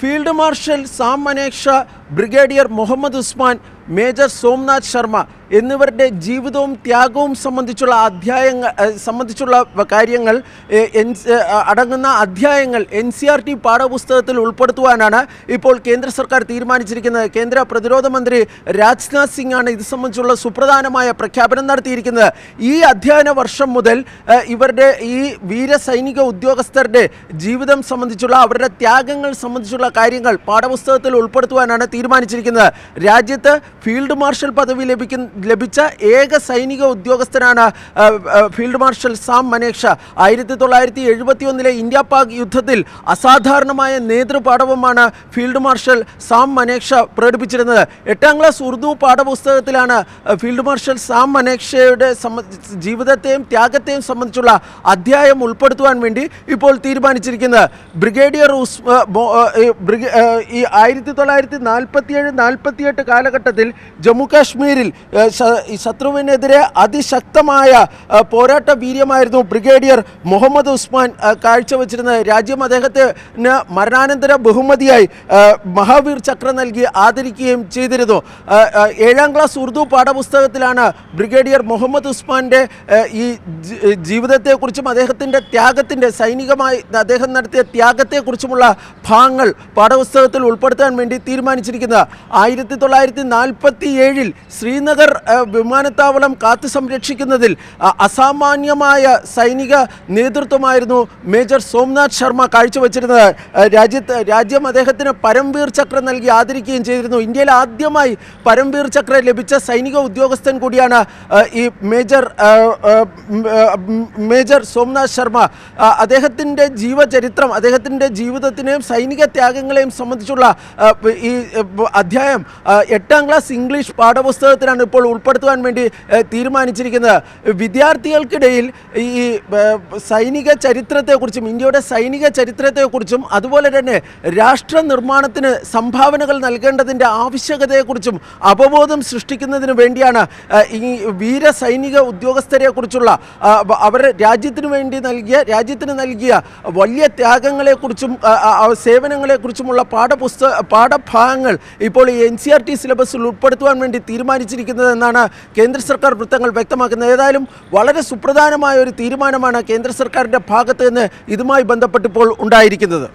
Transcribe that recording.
Field marshal Sam Manekshaw brigadier Muhammad Usman major Somnath Sharma എന്നിവരുടെ ജീവിതവും ത്യാഗവും സംബന്ധിച്ചുള്ള അധ്യായങ്ങൾ സംബന്ധിച്ചുള്ള കാര്യങ്ങൾ അടങ്ങുന്ന അധ്യായങ്ങൾ എൻ സി ആർ ടി പാഠപുസ്തകത്തിൽ ഉൾപ്പെടുത്തുവാനാണ് ഇപ്പോൾ കേന്ദ്ര സർക്കാർ തീരുമാനിച്ചിരിക്കുന്നത്. കേന്ദ്ര പ്രതിരോധ മന്ത്രി രാജ്നാഥ് സിംഗ് ആണ് ഇത് സംബന്ധിച്ചുള്ള സുപ്രധാനമായ പ്രഖ്യാപനം നടത്തിയിരിക്കുന്നത്. ഈ അധ്യയന വർഷം മുതൽ ഇവരുടെ ഈ വീര സൈനിക ഉദ്യോഗസ്ഥരുടെ ജീവിതം സംബന്ധിച്ചുള്ള അവരുടെ ത്യാഗങ്ങൾ സംബന്ധിച്ചുള്ള കാര്യങ്ങൾ പാഠപുസ്തകത്തിൽ ഉൾപ്പെടുത്തുവാനാണ് തീരുമാനിച്ചിരിക്കുന്നത്. രാജ്യത്ത് ഫീൽഡ് മാർഷൽ പദവി ലഭിക്കുന്ന ലഭിച്ച ഏക സൈനിക ഉദ്യോഗസ്ഥനാണ് ഫീൽഡ് മാർഷൽ സാം മനേക്ഷ. ആയിരത്തി തൊള്ളായിരത്തി എഴുപത്തി ഒന്നിലെ ഇന്ത്യ പാക് യുദ്ധത്തിൽ അസാധാരണമായ നേതൃപാഠവുമാണ് ഫീൽഡ് മാർഷൽ സാം മനേക്ഷ പ്രകടിപ്പിച്ചിരുന്നത്. എട്ടാം ക്ലാസ് ഉറുദു പാഠപുസ്തകത്തിലാണ് ഫീൽഡ് മാർഷൽ സാം മനേക്ഷയുടെ ജീവിതത്തെയും ത്യാഗത്തെയും സംബന്ധിച്ചുള്ള അധ്യായം ഉൾപ്പെടുത്തുവാൻ വേണ്ടി ഇപ്പോൾ തീരുമാനിച്ചിരിക്കുന്നത്. ബ്രിഗേഡിയർ ഉസ് ഈ ആയിരത്തി തൊള്ളായിരത്തി നാൽപ്പത്തിയേഴ് നാൽപ്പത്തിയെട്ട് കാലഘട്ടത്തിൽ ജമ്മു കാശ്മീരിൽ ശത്രുവിനെതിരെ അതിശക്തമായ പോരാട്ട വീര്യമായിരുന്നു ബ്രിഗേഡിയർ മുഹമ്മദ് ഉസ്മാൻ കാഴ്ചവെച്ചിരുന്നത്. രാജ്യം അദ്ദേഹത്തിന് മരണാനന്തര ബഹുമതിയായി മഹാവീർ ചക്ര നൽകി ആദരിക്കുകയും ചെയ്തിരുന്നു. ഏഴാം ക്ലാസ് ഉറുദു പാഠപുസ്തകത്തിലാണ് ബ്രിഗേഡിയർ മുഹമ്മദ് ഉസ്മാന്റെ ഈ ജീവിതത്തെക്കുറിച്ചും അദ്ദേഹത്തിന്റെ ത്യാഗത്തിന്റെ സൈനികമായി അദ്ദേഹം നടത്തിയ ത്യാഗത്തെക്കുറിച്ചുമുള്ള ഭാഗങ്ങൾ പാഠപുസ്തകത്തിൽ ഉൾപ്പെടുത്താൻ വേണ്ടി തീരുമാനിച്ചിരിക്കുന്നത്. ആയിരത്തി തൊള്ളായിരത്തി നാൽപ്പത്തി ഏഴിൽ ശ്രീനഗർ വിമാനത്താവളം കാത്തു സംരക്ഷിക്കുന്നതിൽ അസാമാന്യമായ സൈനിക നേതൃത്വമായിരുന്നു മേജർ സോംനാഥ് ശർമ്മ കാഴ്ചവെച്ചിരുന്നത്. രാജ്യത്ത് രാജ്യം അദ്ദേഹത്തിന് പരംവീർ ചക്ര നൽകി ആദരിക്കുകയും ചെയ്തിരുന്നു. ഇന്ത്യയിൽ ആദ്യമായി പരംവീർ ചക്ര ലഭിച്ച സൈനിക ഉദ്യോഗസ്ഥൻ കൂടിയാണ് ഈ മേജർ മേജർ സോംനാഥ് ശർമ്മ. അദ്ദേഹത്തിന്റെ ജീവചരിത്രം അദ്ദേഹത്തിന്റെ ജീവിതത്തിനെയും സൈനിക ത്യാഗങ്ങളെയും സംബന്ധിച്ചുള്ള ഈ അധ്യായം എട്ടാം ക്ലാസ് ഇംഗ്ലീഷ് പാഠപുസ്തകത്തിലാണ് ഇപ്പോൾ ഉൾപ്പെടുത്തുവാൻ വേണ്ടി തീരുമാനിച്ചിരിക്കുന്നത്. വിദ്യാർത്ഥികൾക്കിടയിൽ ഈ സൈനിക ചരിത്രത്തെക്കുറിച്ചും ഇന്ത്യയുടെ സൈനിക ചരിത്രത്തെക്കുറിച്ചും അതുപോലെ തന്നെ രാഷ്ട്ര നിർമ്മാണത്തിന് സംഭാവനകൾ നൽകേണ്ടതിന്റെ ആവശ്യകതയെക്കുറിച്ചും അവബോധം സൃഷ്ടിക്കുന്നതിന് വേണ്ടിയാണ് ഈ വീര സൈനിക ഉദ്യോഗസ്ഥരെക്കുറിച്ചുള്ള അവർ രാജ്യത്തിന് വേണ്ടി നൽകിയ രാജ്യത്തിന് നൽകിയ വലിയ ത്യാഗങ്ങളെക്കുറിച്ചും സേവനങ്ങളെക്കുറിച്ചുമുള്ള പാഠപുസ്തക പാഠഭാഗങ്ങൾ ഇപ്പോൾ ഈ എൻ സി ആർ ടി സിലബസിൽ ഉൾപ്പെടുത്തുവാൻ വേണ്ടി തീരുമാനിച്ചിരിക്കുന്നത് എന്നാണ് കേന്ദ്ര സർക്കാർ വൃത്തങ്ങൾ വ്യക്തമാക്കുന്നത്. ഏതായാലും വളരെ സുപ്രധാനമായ ഒരു തീരുമാനമാണ് കേന്ദ്ര സർക്കാരിന്റെ ഭാഗത്ത് നിന്ന് ഇതുമായി ബന്ധപ്പെട്ടിപ്പോൾ ഉണ്ടായിരിക്കുന്നത്.